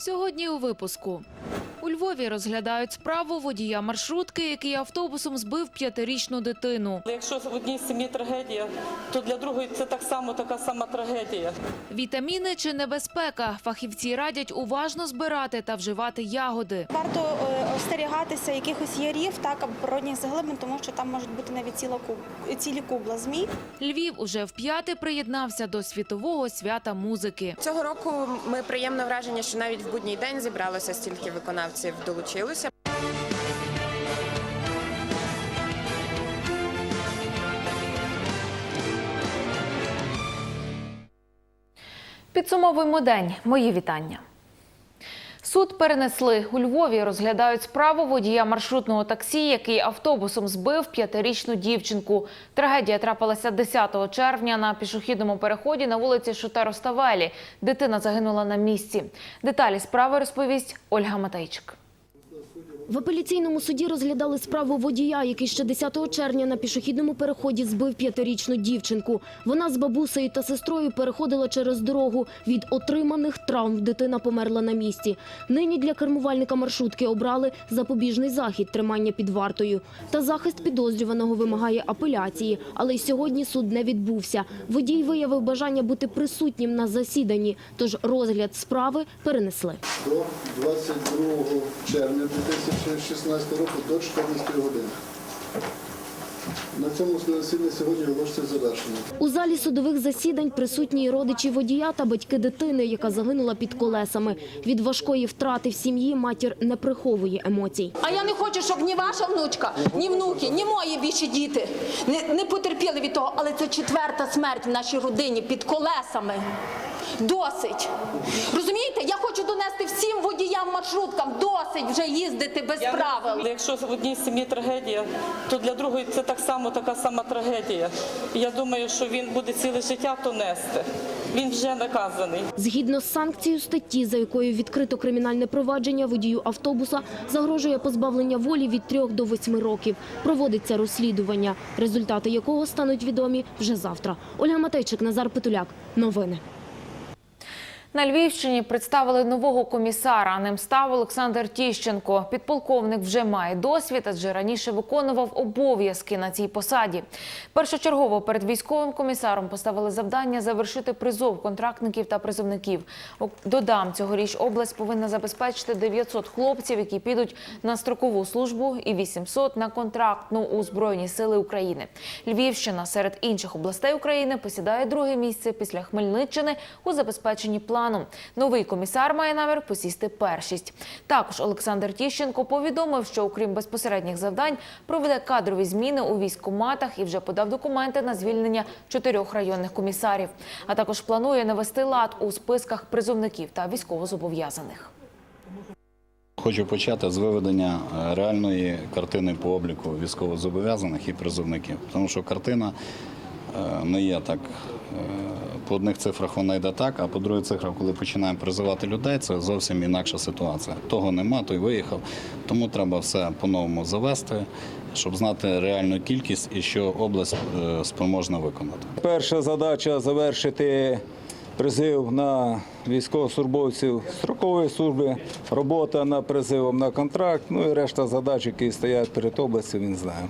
Сьогодні у випуску. У Львові розглядають справу водія маршрутки, який автобусом збив п'ятирічну дитину. Якщо в одній сім'ї трагедія, то для другої це так само така сама трагедія. Вітаміни чи небезпека? Фахівці радять уважно збирати та вживати ягоди. Варто е, остерігатися якихось ярів, так або природних заглибин, тому що там можуть бути навіть ціла куб, цілі кубла змій. Львів уже вп'яте приєднався до світового свята музики. Цього року ми приємно вражені, що навіть в будній день зібралося стільки виконавців, долучилося. Підсумовуємо день. Мої вітання. Суд перенесли у Львові. Розглядають справу водія маршрутного таксі, який автобусом збив п'ятирічну дівчинку. Трагедія трапилася 10 червня на пішохідному переході на вулиці Шутероставелі. Дитина загинула на місці. Деталі справи розповість Ольга Матейчик. В апеляційному суді розглядали справу водія, який ще 10 червня на пішохідному переході збив п'ятирічну дівчинку. Вона з бабусею та сестрою переходила через дорогу. Від отриманих травм дитина померла на місці. Нині для кермувальника маршрутки обрали запобіжний захід тримання під вартою. Та захист підозрюваного вимагає апеляції. Але й сьогодні суд не відбувся. Водій виявив бажання бути присутнім на засіданні, тож розгляд справи перенесли. до 22 червня 2016 року до 14 години. На цьому засідання сьогодні оголошується завершено. У залі судових засідань присутні родичі водія та батьки дитини, яка загинула під колесами. Від важкої втрати в сім'ї матір не приховує емоцій. А я не хочу, щоб ні ваша внучка, ні внуки, ні мої більші діти не, не потерпіли від того. Але це четверта смерть в нашій родині під колесами. Досить. Розумієте, я хочу донести всім водіям маршруткам, досить вже їздити без правил. Якщо в одній сім'ї трагедія, то для другої це так само така сама трагедія. Я думаю, що він буде ціле життя то нести. Він вже наказаний. Згідно з санкцією статті, за якою відкрито кримінальне провадження, водію автобуса загрожує позбавлення волі від 3 до 8 років. Проводиться розслідування, результати якого стануть відомі вже завтра. Ольга Матейчик, Назар Петуляк. Новини. На Львівщині представили нового комісара. Ним став Олександр Тіщенко. Підполковник вже має досвід, адже раніше виконував обов'язки на цій посаді. Першочергово перед військовим комісаром поставили завдання завершити призов контрактників та призовників. Додам, цьогоріч область повинна забезпечити 900 хлопців, які підуть на строкову службу, і 800 на контрактну у Збройні сили України. Львівщина серед інших областей України посідає друге місце після Хмельниччини у забезпеченні плану. Новий комісар має намір посісти першість. Також Олександр Тіщенко повідомив, що окрім безпосередніх завдань проведе кадрові зміни у військкоматах і вже подав документи на звільнення чотирьох районних комісарів. А також планує навести лад у списках призовників та військовозобов'язаних. Хочу почати з виведення е, реальної картини по обліку військовозобов'язаних і призовників, тому що картина е, не є так. Е, По одних цифрах вона йде так, а по других цифрах, коли починаємо призивати людей, це зовсім інакша ситуація. Того нема, той виїхав. Тому треба все по-новому завести, щоб знати реальну кількість і що область е, спроможна виконати. Перша задача завершити призив на військовослужбовців строкової служби, робота над призивом на контракт, ну і решта задач, які стоять перед областю, він знає.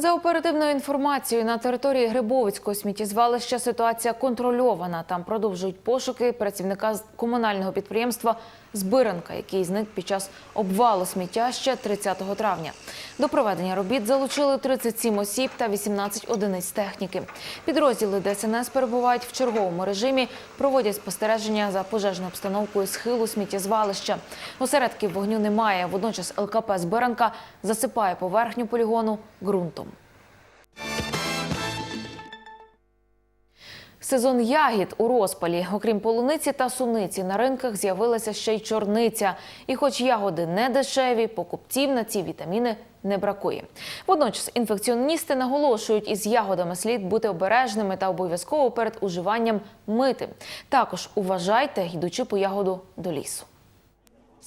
За оперативною інформацією, на території Грибовицького сміттєзвалища ситуація контрольована. Там продовжують пошуки працівника комунального підприємства Збиранка, який зник під час обвалу сміття ще 30 травня. До проведення робіт залучили 37 осіб та 18 одиниць техніки. Підрозділи ДСНС перебувають в черговому режимі, проводять спостереження за пожежною обстановкою схилу сміттєзвалища. Осередків вогню немає. Водночас ЛКП Збиранка засипає поверхню полігону ґрунтом. Сезон ягід у розпалі. Окрім полуниці та суниці, на ринках з'явилася ще й чорниця. І хоч ягоди не дешеві, покупців на ці вітаміни не бракує. Водночас інфекціоністи наголошують, із ягодами слід бути обережними та обов'язково перед уживанням мити. Також уважайте, йдучи по ягоду до лісу.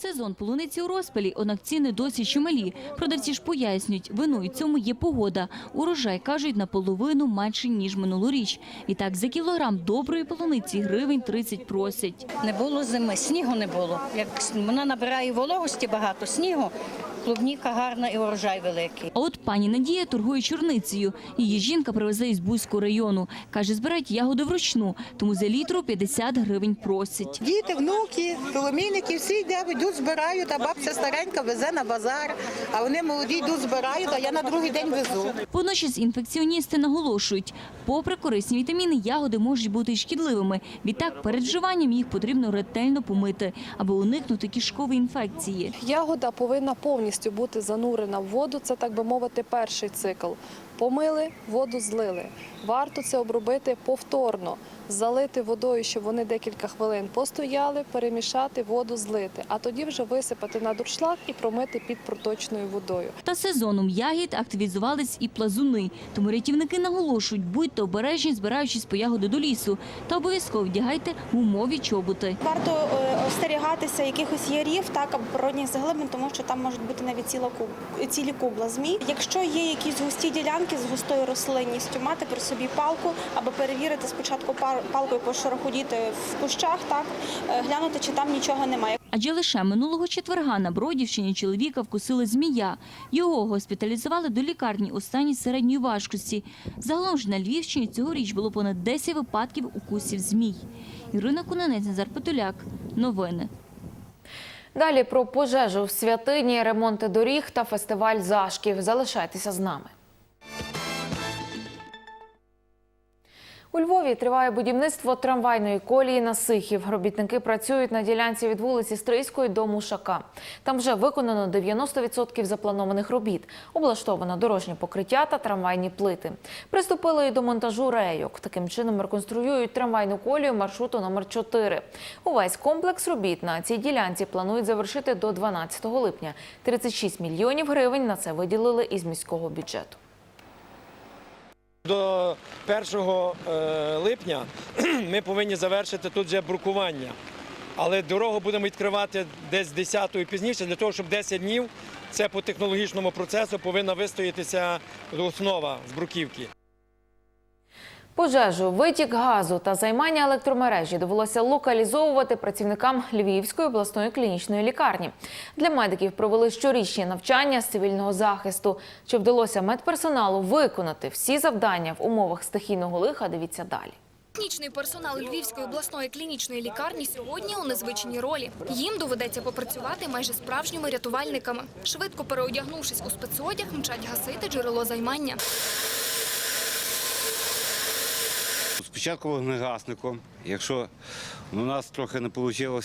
Сезон полуниці у розпалі, однак ціни досі чималі. Продавці ж пояснюють, виною цьому є погода. Урожай, кажуть, наполовину менше ніж минулоріч. І так, за кілограм доброї полуниці гривень 30 просять. Не було зими, снігу не було. Як вона набирає вологості багато снігу, клубніка гарна і урожай великий. А от пані Надія торгує чорницею. Її жінка привезе із Бузького району. Каже, збирають ягоди вручну, тому за літру 50 гривень просить. Діти, внуки, коломійники, всі йдуть, йдуть, збирають, а бабця старенька везе на базар, а вони молоді йдуть, збирають, а я на другий день везу. Водночас інфекціоністи наголошують, попри корисні вітаміни, ягоди можуть бути шкідливими. Відтак, перед вживанням їх потрібно ретельно помити, аби уникнути кишкової інфекції. Ягода повинна повністю бути занурена в воду. Це так би мовити, перший цикл. Помили, воду злили. Варто це обробити повторно, залити водою, щоб вони декілька хвилин постояли, перемішати, воду злити, а тоді вже висипати на дуршлаг і промити під проточною водою. Та сезоном ягід активізувались і плазуни. Тому рятівники наголошують, будьте обережні, збираючись по ягоди до лісу. Та обов'язково вдягайте гумові чоботи. Варто е, остерігатися якихось ярів, так або природних заглиблень, тому що там можуть бути навіть ціла куб, цілі кубла змій. Якщо є якісь густі ділянки з густою рослинністю, мати при собі палку, аби перевірити спочатку пар- палкою пошарохудіти в кущах, так е, глянути, чи там нічого немає. Адже лише минулого четверга на Бродівщині чоловіка вкусила змія. Його госпіталізували до лікарні у стані середньої важкості. Загалом ж на Львівщині цьогоріч було понад 10 випадків укусів змій. Ірина Кунанець, Назар Потуляк. Новини. Далі про пожежу в святині, ремонти доріг та фестиваль зашків. Залишайтеся з нами. У Львові триває будівництво трамвайної колії на Сихів. Робітники працюють на ділянці від вулиці Стрийської до Мушака. Там вже виконано 90% запланованих робіт. Облаштовано дорожнє покриття та трамвайні плити. Приступили і до монтажу рейок. Таким чином реконструюють трамвайну колію маршруту номер 4 Увесь комплекс робіт на цій ділянці планують завершити до 12 липня. 36 мільйонів гривень на це виділили із міського бюджету. До 1 е, липня ми повинні завершити тут вже брукування. Але дорогу будемо відкривати десь 10 пізніше, для того, щоб 10 днів це по технологічному процесу повинна вистоятися основа з бруківки. Пожежу, витік газу та займання електромережі довелося локалізовувати працівникам Львівської обласної клінічної лікарні. Для медиків провели щорічні навчання з цивільного захисту. Чи вдалося медперсоналу виконати всі завдання в умовах стихійного лиха? Дивіться далі. Технічний персонал Львівської обласної клінічної лікарні сьогодні у незвичній ролі. Їм доведеться попрацювати майже справжніми рятувальниками. Швидко переодягнувшись у спецодяг, мчать гасити джерело займання. Спочатку вогнегасником. Якщо у нас трохи не вийшло,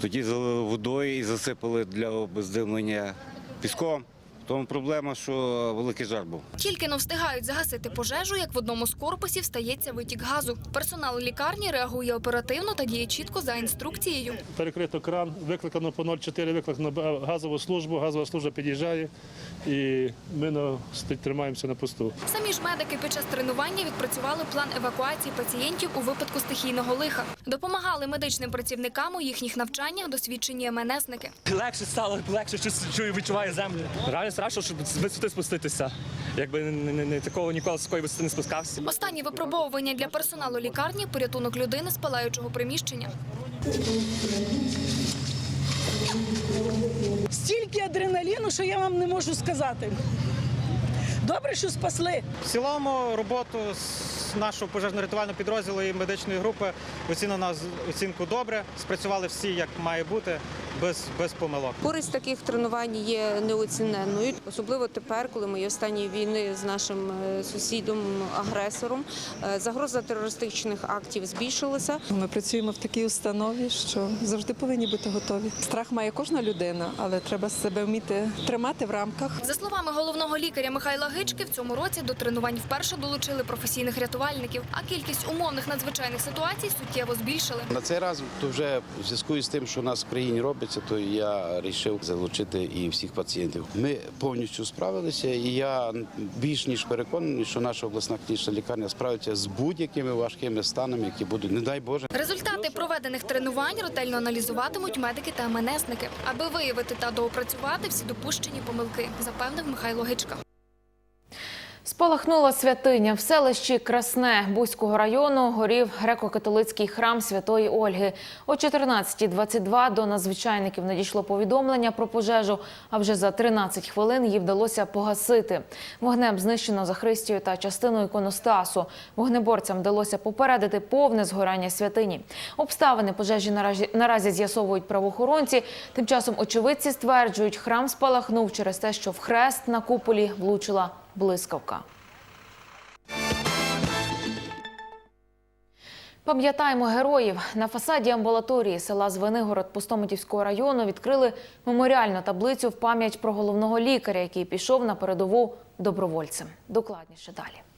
тоді залили водою і засипали для обездимлення піском. Тому проблема, що великий жар був. Тільки не встигають загасити пожежу, як в одному з корпусів стається витік газу. Персонал лікарні реагує оперативно та діє чітко за інструкцією. Перекрито кран, викликано по 04, викликано газову службу, газова служба під'їжджає і ми на, тримаємося на посту. Самі ж медики під час тренування відпрацювали план евакуації пацієнтів у випадку стихійного лиха. Допомагали медичним працівникам у їхніх навчаннях досвідчені МНСники. Легше стало, легше щось чую, відчуваю землю. Реально страшно, щоб з висоти спуститися. Якби не, не, не такого ніколи з такої висоти не спускався. Останні випробовування для персоналу лікарні порятунок людини з палаючого приміщення. Стільки адреналіну, що я вам не можу сказати. Добре, що спасли. В цілому роботу нашого пожежно-рятувального підрозділу і медичної групи оцінено на оцінку добре. Спрацювали всі як має бути, без, без помилок. Користь таких тренувань є неоціненною, особливо тепер, коли ми є в стані війни з нашим е, сусідом-агресором. Е, Загроза терористичних актів збільшилася. Ми працюємо в такій установі, що завжди повинні бути готові. Страх має кожна людина, але треба себе вміти тримати в рамках. За словами головного лікаря Михайла Гички, в цьому році до тренувань вперше долучили професійних рятувальників, а кількість умовних надзвичайних ситуацій суттєво збільшили. На цей раз то вже в зв'язку з тим, що у нас в країні робиться. Робиться, то я вирішив залучити і всіх пацієнтів. Ми повністю справилися, і я більш ніж переконаний, що наша обласна клінічна лікарня справиться з будь-якими важкими станами, які будуть, не дай Боже. Результати проведених тренувань ретельно аналізуватимуть медики та МНСники, аби виявити та доопрацювати всі допущені помилки, запевнив Михайло Гичка. Спалахнула святиня в селищі Красне Бузького району. Горів греко-католицький храм Святої Ольги. О 14.22 до надзвичайників надійшло повідомлення про пожежу. А вже за 13 хвилин її вдалося погасити. Вогнем знищено Захристію та частину іконостасу. Вогнеборцям вдалося попередити повне згорання святині. Обставини пожежі наразі, наразі з'ясовують правоохоронці. Тим часом очевидці стверджують, храм спалахнув через те, що в хрест на куполі влучила блискавка. Пам'ятаємо героїв. На фасаді амбулаторії села Звенигород Пустомитівського району відкрили меморіальну таблицю в пам'ять про головного лікаря, який пішов на передову добровольцем. Докладніше далі.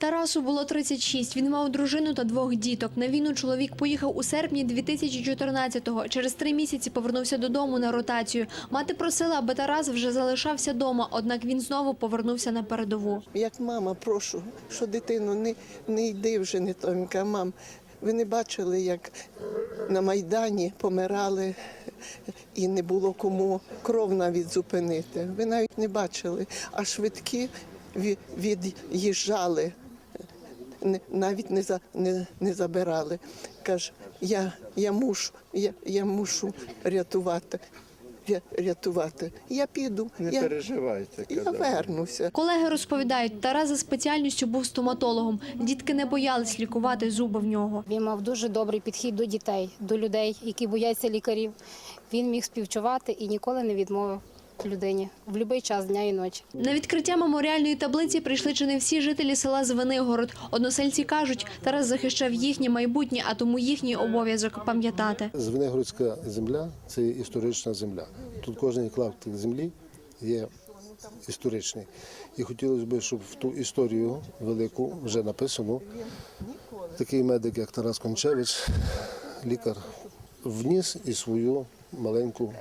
Тарасу було 36. Він мав дружину та двох діток. На війну чоловік поїхав у серпні 2014-го. Через три місяці повернувся додому на ротацію. Мати просила, аби Тарас вже залишався дома, однак він знову повернувся на передову. Як мама, прошу, що дитину не, не йди вже не тонька. Мам, ви не бачили, як на Майдані помирали і не було кому кров навіть зупинити. Ви навіть не бачили, а швидкі від'їжджали, навіть не, за, не, не забирали. Каже, я, я мушу, я, я мушу рятувати. Рятувати. Я піду. Не я, переживайте. Я вернуся. Колеги розповідають, Тарас за спеціальністю був стоматологом. Дітки не боялись лікувати зуби в нього. Він мав дуже добрий підхід до дітей, до людей, які бояться лікарів. Він міг співчувати і ніколи не відмовив людині в будь-який час дня і ночі. На відкриття меморіальної таблиці прийшли чи не всі жителі села Звенигород. Односельці кажуть, Тарас захищав їхнє майбутнє, а тому їхній обов'язок пам'ятати. Звенигородська земля це історична земля. Тут кожен клаптик землі є історичний. І хотілося б, щоб в ту історію велику вже написану такий медик, як Тарас Кончевич, лікар, вніс і свою маленьку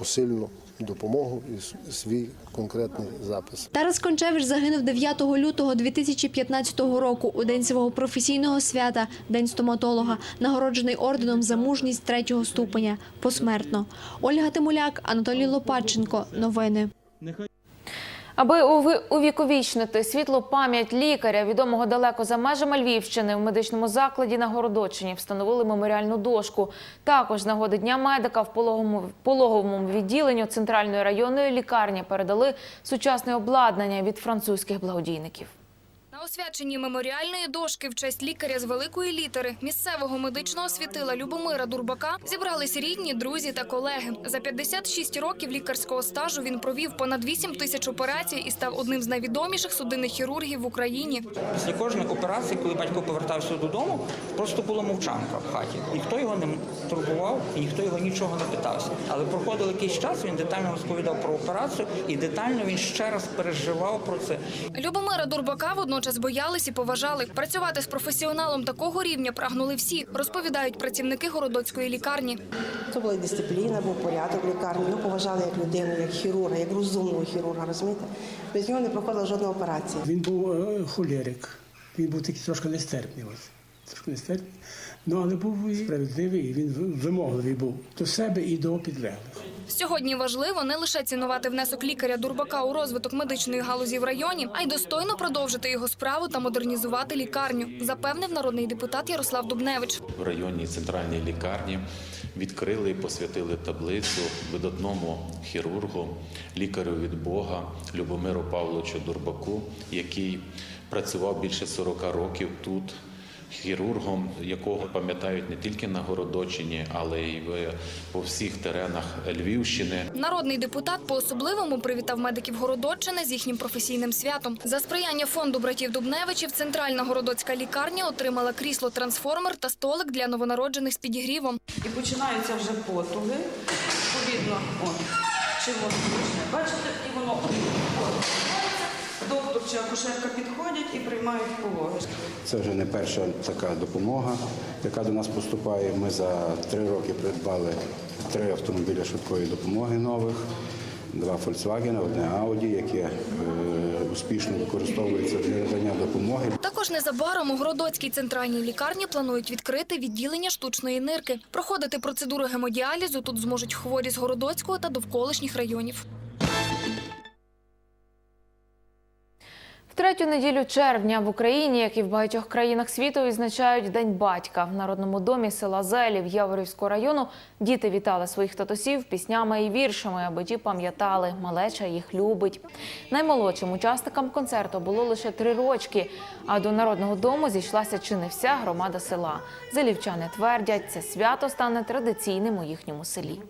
посильну допомогу і свій конкретний запис. Тарас Кончевич загинув 9 лютого 2015 року у день свого професійного свята, день стоматолога, нагороджений орденом за мужність третього ступеня посмертно. Ольга Тимуляк, Анатолій Лопатченко. Новини. Аби увіковічнити світлу пам'ять лікаря, відомого далеко за межами Львівщини, в медичному закладі на Городочині встановили меморіальну дошку. Також нагоди Дня медика в пологовому відділенню центральної районної лікарні передали сучасне обладнання від французьких благодійників. На освяченні меморіальної дошки в честь лікаря з великої літери місцевого медичного світила Любомира Дурбака зібрались рідні, друзі та колеги. За 56 років лікарського стажу він провів понад 8 тисяч операцій і став одним з найвідоміших судинних хірургів в Україні. Після кожної операції, коли батько повертався додому, просто була мовчанка в хаті. Ніхто його не турбував і ніхто його нічого не питався. Але проходив якийсь час, він детально розповідав про операцію і детально він ще раз переживав про це. Любомира Дурбака водночас боялись і поважали. Працювати з професіоналом такого рівня прагнули всі, розповідають працівники городоцької лікарні. Це була дисципліна, був порядок лікарні. Його поважали як людину, як хірурга, як розумного хірурга, розумієте? Без нього не проходила жодна операція. Він був е, холерик. Він був такий трошки нестерпний. Ось. Трошки нестерпний. Ну, але був і справедливий, і він вимогливий був до себе і до підлеглих. Сьогодні важливо не лише цінувати внесок лікаря Дурбака у розвиток медичної галузі в районі, а й достойно продовжити його справу та модернізувати лікарню, запевнив народний депутат Ярослав Дубневич. в районній центральній лікарні відкрили і посвятили таблицю видатному хірургу, лікарю від Бога Любомиру Павловичу Дурбаку, який працював більше 40 років тут. Хірургом, якого пам'ятають не тільки на Городочині, але й в- по всіх теренах Львівщини. Народний депутат по-особливому привітав медиків Городоччини з їхнім професійним святом. За сприяння фонду братів Дубневичів центральна городоцька лікарня отримала крісло-трансформер та столик для новонароджених з підігрівом. І починаються вже потуги. Відповідно, от, чи воно почне. Бачите, і воно. Доктор чи акушерка підходять і приймають пологи. Це вже не перша така допомога, яка до нас поступає. Ми за три роки придбали три автомобіля швидкої допомоги нових, два Volkswagen, одне Audi, яке е, успішно використовується для надання допомоги. Також незабаром у Городоцькій центральній лікарні планують відкрити відділення штучної нирки. Проходити процедуру гемодіалізу тут зможуть хворі з Городоцького та довколишніх районів. Третю неділю червня в Україні, як і в багатьох країнах світу, відзначають День батька. В Народному домі села Зелів Яворівського району діти вітали своїх татусів піснями і віршами, аби ті пам'ятали, малеча їх любить. Наймолодшим учасникам концерту було лише три рочки, а до Народного дому зійшлася чи не вся громада села. Зелівчани твердять, це свято стане традиційним у їхньому селі.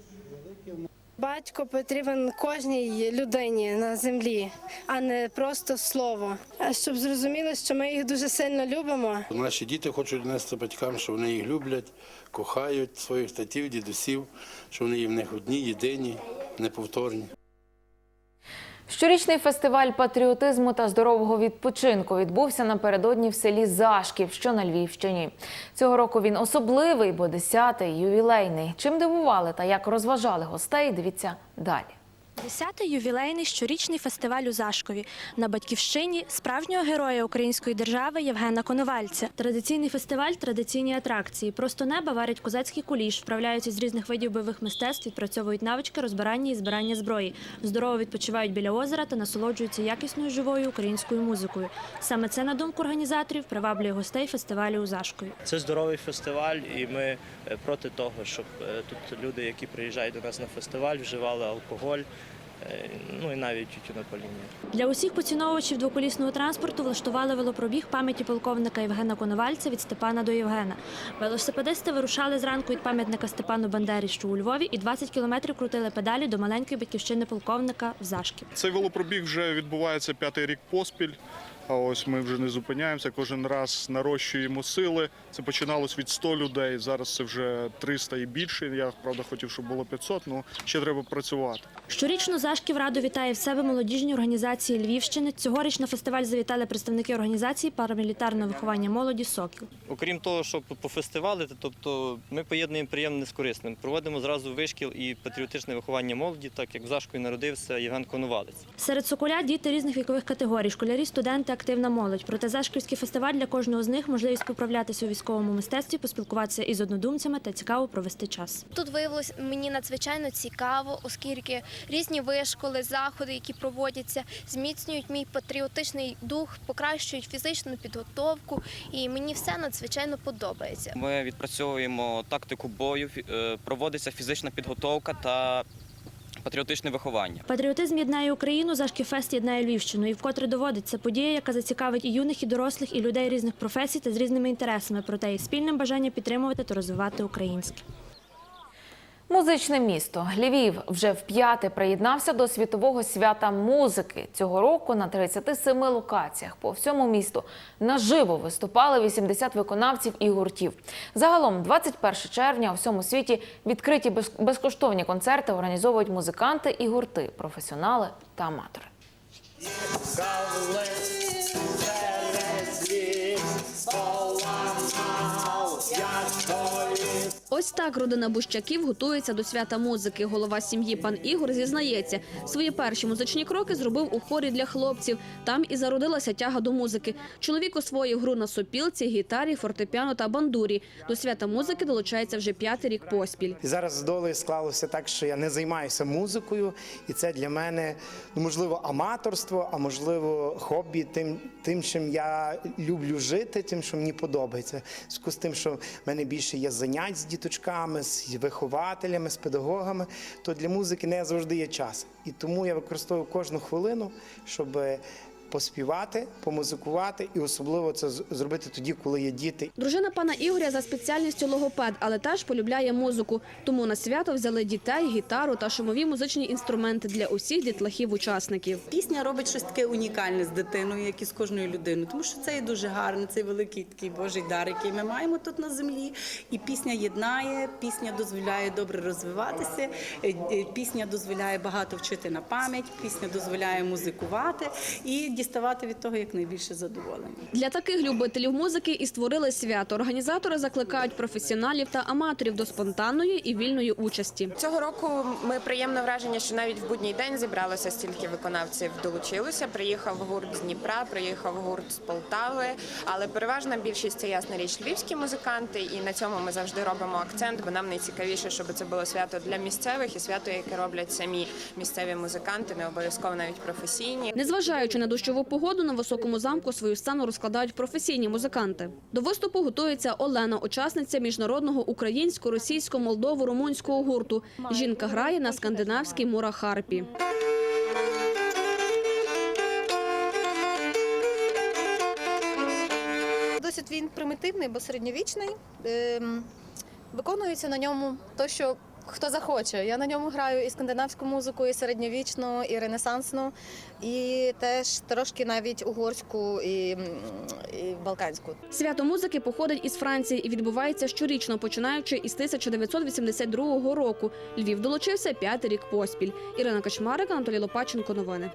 Батько потрібен кожній людині на землі, а не просто слово. А щоб зрозуміли, що ми їх дуже сильно любимо. Наші діти хочуть донести батькам, що вони їх люблять, кохають своїх татів, дідусів, що вони в них одні, єдині, неповторні. Щорічний фестиваль патріотизму та здорового відпочинку відбувся напередодні в селі Зашків, що на Львівщині. Цього року він особливий, бо 10-й ювілейний. Чим дивували та як розважали гостей, дивіться далі. Десятий ювілейний щорічний фестиваль у Зашкові на батьківщині справжнього героя української держави Євгена Коновальця. Традиційний фестиваль, традиційні атракції. Просто неба варять козацький куліш, вправляються з різних видів бойових мистецтв, відпрацьовують навички розбирання і збирання зброї. Здорово відпочивають біля озера та насолоджуються якісною живою українською музикою. Саме це на думку організаторів приваблює гостей фестивалю у Зашкові. Це здоровий фестиваль, і ми е, проти того, щоб е, тут люди, які приїжджають до нас на фестиваль, вживали алкоголь, ну і навіть тютюнопаління. Для усіх поціновувачів двоколісного транспорту влаштували велопробіг пам'яті полковника Євгена Коновальця від Степана до Євгена. Велосипедисти вирушали зранку від пам'ятника Степану Бандері, що у Львові, і 20 кілометрів крутили педалі до маленької батьківщини полковника в Зашків. Цей велопробіг вже відбувається п'ятий рік поспіль. А ось ми вже не зупиняємося. Кожен раз нарощуємо сили. Це починалось від 100 людей. Зараз це вже 300 і більше. Я правда хотів, щоб було 500, але ще треба працювати. Щорічно Зашків радо вітає в себе молодіжні організації Львівщини. Цьогоріч на фестиваль завітали представники організації парамілітарного виховання молоді Сокіл. Окрім того, щоб пофестивалити, тобто ми поєднуємо приємне з корисним. Проводимо зразу вишкіл і патріотичне виховання молоді, так як в Зашкові народився Євген Коновалець. Серед соколя діти різних вікових категорій, школярі, студенти, активна молодь. Проте Зашківський фестиваль для кожного з них можливість поправлятися у військовому мистецтві, поспілкуватися із однодумцями та цікаво провести час. Тут виявилось мені надзвичайно цікаво, оскільки різні вишколи, заходи, які проводяться, зміцнюють мій патріотичний дух, покращують фізичну підготовку, і мені все надзвичайно подобається. Ми відпрацьовуємо тактику бою, е, проводиться фізична підготовка та патріотичне виховання. Патріотизм єднає Україну, зашкіфест єднає Львівщину. І вкотре доводиться подія, яка зацікавить і юних, і дорослих, і людей різних професій та з різними інтересами, проте і спільним бажанням підтримувати та розвивати українське. Музичне місто Львів вже вп'яте приєднався до світового свята музики. Цього року на 37 локаціях по всьому місту наживо виступали 80 виконавців і гуртів. Загалом, 21 червня у всьому світі відкриті без- безкоштовні концерти організовують музиканти і гурти, професіонали та аматори. Ось так родина Бущаків готується до свята музики. Голова сім'ї пан Ігор зізнається, свої перші музичні кроки зробив у хорі для хлопців. Там і зародилася тяга до музики. Чоловік освоїв гру на сопілці, гітарі, фортепіано та бандурі. До свята музики долучається вже п'ятий рік поспіль. Зараз з долею склалося так, що я не займаюся музикою, і це для мене ну, можливо аматорство, а можливо хобі, тим, тим, чим я люблю жити, тим, що мені подобається. З тим, що в мене більше є занять з діточками, з вихователями, з педагогами, то для музики не завжди є час. І тому я використовую кожну хвилину, щоб поспівати, помузикувати, і особливо це зробити тоді, коли є діти. Дружина пана Ігоря за спеціальністю логопед, але теж полюбляє музику. Тому на свято взяли дітей, гітару та шумові музичні інструменти для усіх дітлахів-учасників. Пісня робить щось таке унікальне з дитиною, як і з кожною людиною, тому що це є дуже гарно, це великий такий Божий дар, який ми маємо тут на землі. І пісня єднає, пісня дозволяє добре розвиватися, е, е, пісня дозволяє багато вчити на пам'ять, пісня дозволяє музикувати. І діставати від того якнайбільше задоволення. Для таких любителів музики і створили свято. Організатори закликають професіоналів та аматорів до спонтанної і вільної участі. Цього року ми приємне враження, що навіть в будній день зібралося стільки виконавців, долучилося. Приїхав гурт з Дніпра, приїхав гурт з Полтави, але переважна більшість це ясна річ львівські музиканти, і на цьому ми завжди робимо акцент, бо нам найцікавіше, щоб це було свято для місцевих і свято, яке роблять самі місцеві музиканти, не обов'язково навіть професійні. Незважаючи на дощову погоду, на високому замку свою сцену розкладають професійні музиканти. До виступу готується Олена, учасниця міжнародного українсько-російсько-молдово-румунського гурту. Жінка грає на скандинавській мурахарпі. Досить він примітивний, бо середньовічний. Ем, Виконується на ньому то, що хто захоче. Я на ньому граю і скандинавську музику, і середньовічну, і ренесансну, і теж трошки навіть угорську і, і балканську. Свято музики походить із Франції і відбувається щорічно, починаючи із 1982 року. Львів долучився п'ятий рік поспіль. Ірина Качмарик, Анатолій Лопаченко. Новини.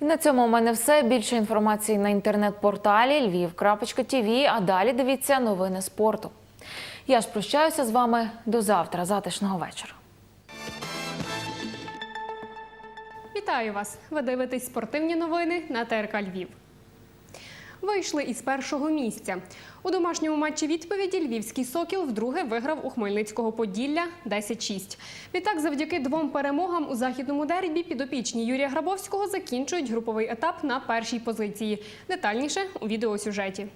І на цьому у мене все. Більше інформації на інтернет-порталі lviv.tv, а далі дивіться новини спорту. Я ж прощаюся з вами до завтра. Затишного вечора. Вітаю вас! Ви дивитесь спортивні новини на ТРК Львів. Вийшли із першого місця. У домашньому матчі відповіді Львівський Сокіл вдруге виграв у Хмельницького Поділля 10-6. Відтак, завдяки двом перемогам у західному дербі підопічні Юрія Грабовського закінчують груповий етап на першій позиції. Детальніше у відеосюжеті.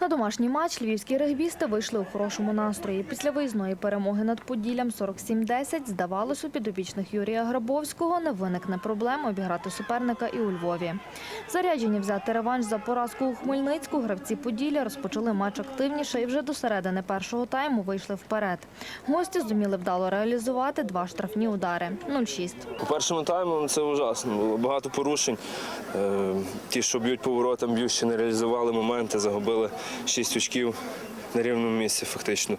На домашній матч львівські регбісти вийшли у хорошому настрої. Після виїзної перемоги над Поділлям 47-10 здавалось, у підопічних Юрія Грабовського не виникне проблем обіграти суперника і у Львові. Заряджені взяти реванш за поразку у Хмельницьку, гравці Поділля розпочали матч активніше і вже до середини першого тайму вийшли вперед. Гості зуміли вдало реалізувати два штрафні удари – 0-6. У першому таймі ну, це ужасно. Було багато порушень. Е, Ті, що б'ють поворотам, б'ющі не реалізували моменти, загубили 6 очків на рівному місці, фактично.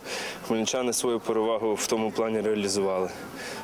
Хмельничани свою перевагу в тому плані реалізували.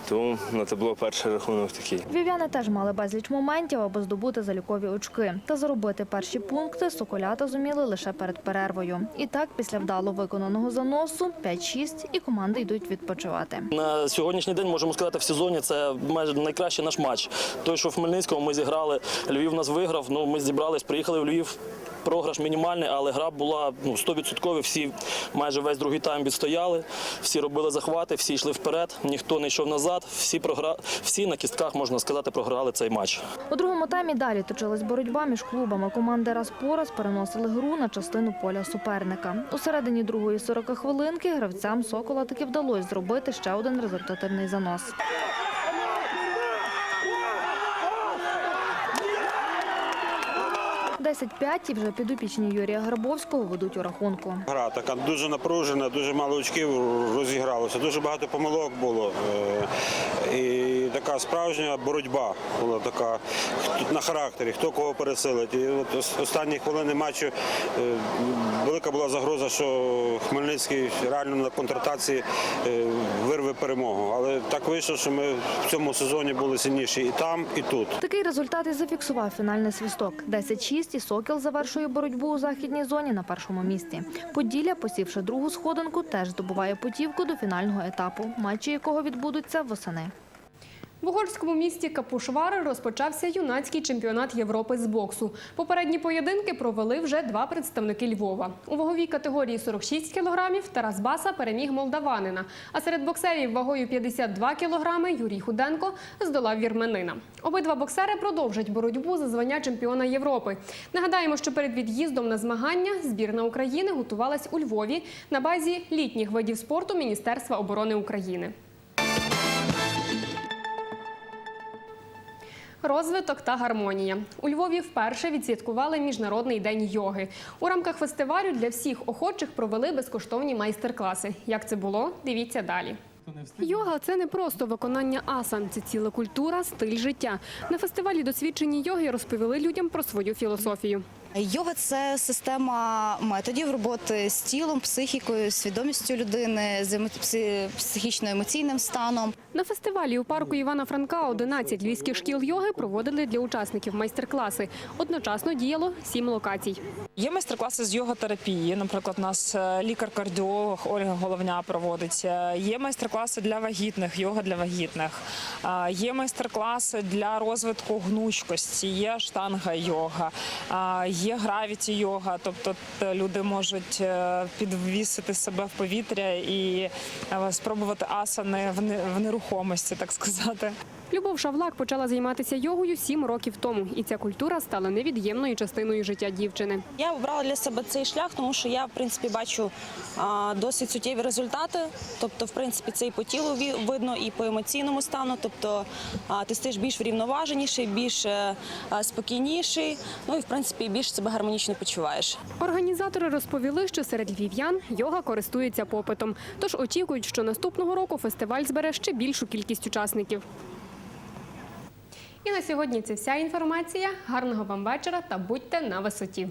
Тому на табло перший рахунок такий. Львів'яни теж мали безліч моментів, аби здобути залікові очки. Та заробити перші пункти соколята зуміли лише перед перервою. І так, після вдало виконаного заносу 5-6 і команди йдуть відпочивати. На сьогоднішній день можемо сказати, в сезоні це майже найкращий наш матч. Той, що в Хмельницькому ми зіграли, Львів нас виграв. Ну ми зібрались, приїхали в Львів. Програш мінімальний, але гра була ну 100%. Всі майже весь другий тайм відстояли, всі робили захвати, всі йшли вперед, ніхто не йшов назад. Всі програ... всі на кістках можна сказати, програли цей матч. У другому таймі далі точилась боротьба між клубами. Команди раз по раз переносили гру на частину поля суперника. У середині другої 40 хвилинки гравцям Сокола таки вдалося зробити ще один результативний занос. Десять 5 і вже підопічні Юрія Грабовського ведуть у рахунку. Гра така дуже напружена, дуже мало очків розігралося, дуже багато помилок було. Е, І така справжня боротьба була така на характері, хто кого пересилить. І от останні хвилини матчу е, велика була загроза, що Хмельницький реально на контратації е, вирве перемогу. Але так вийшло, що ми в цьому сезоні були сильніші і там, і тут. Такий результат і зафіксував фінальний свисток. 10-6 і Сокіл завершує боротьбу у західній зоні на першому місці. Поділля, посівши другу сходинку, теж здобуває путівку до фінального етапу, матчі якого відбудуться восени. В угорському місті Капушвар розпочався юнацький чемпіонат Європи з боксу. Попередні поєдинки провели вже два представники Львова. У ваговій категорії 46 кілограмів Тарас Баса переміг молдаванина. А серед боксерів вагою 52 кілограми Юрій Худенко здолав вірменина. Обидва боксери продовжать боротьбу за звання чемпіона Європи. Нагадаємо, що перед від'їздом на змагання збірна України готувалась у Львові на базі літніх видів спорту Міністерства оборони України. Розвиток та гармонія у Львові вперше відсвяткували міжнародний день йоги. У рамках фестивалю для всіх охочих провели безкоштовні майстер-класи. Як це було? Дивіться далі. Йога це не просто виконання асан, це ціла культура, стиль життя. На фестивалі досвідчені йоги розповіли людям про свою філософію. Йога це система методів роботи з тілом, психікою, свідомістю людини, з емо- пси- психічно-емоційним станом. На фестивалі у парку Івана Франка 11 львівських шкіл йоги проводили для учасників майстер-класи. Одночасно діяло сім локацій. Є майстер-класи з йога-терапії. Наприклад, у нас е, лікар-кардіолог Ольга Головня проводить. Е, Є майстер-класи для вагітних, йога для вагітних. Е, Є майстер-класи для розвитку гнучкості, є штанга-йога, е, є гравіті-йога, тобто люди можуть е, підвісити себе в повітря і е, спробувати асани в нерухомості, так сказати. Любов Шавлак почала займатися йогою сім років тому, і ця культура стала невід'ємною частиною життя дівчини. Я обрала для себе цей шлях, тому що я в принципі бачу досить суттєві результати. Тобто, в принципі, це і по тілу видно, і по емоційному стану. Тобто ти стаєш більш врівноваженіший, більш е, спокійніший. Ну і в принципі більш себе гармонічно почуваєш. Організатори розповіли, що серед львів'ян йога користується попитом. Тож очікують, що наступного року фестиваль збере ще більшу кількість учасників. І на сьогодні це вся інформація. Гарного вам вечора та будьте на висоті.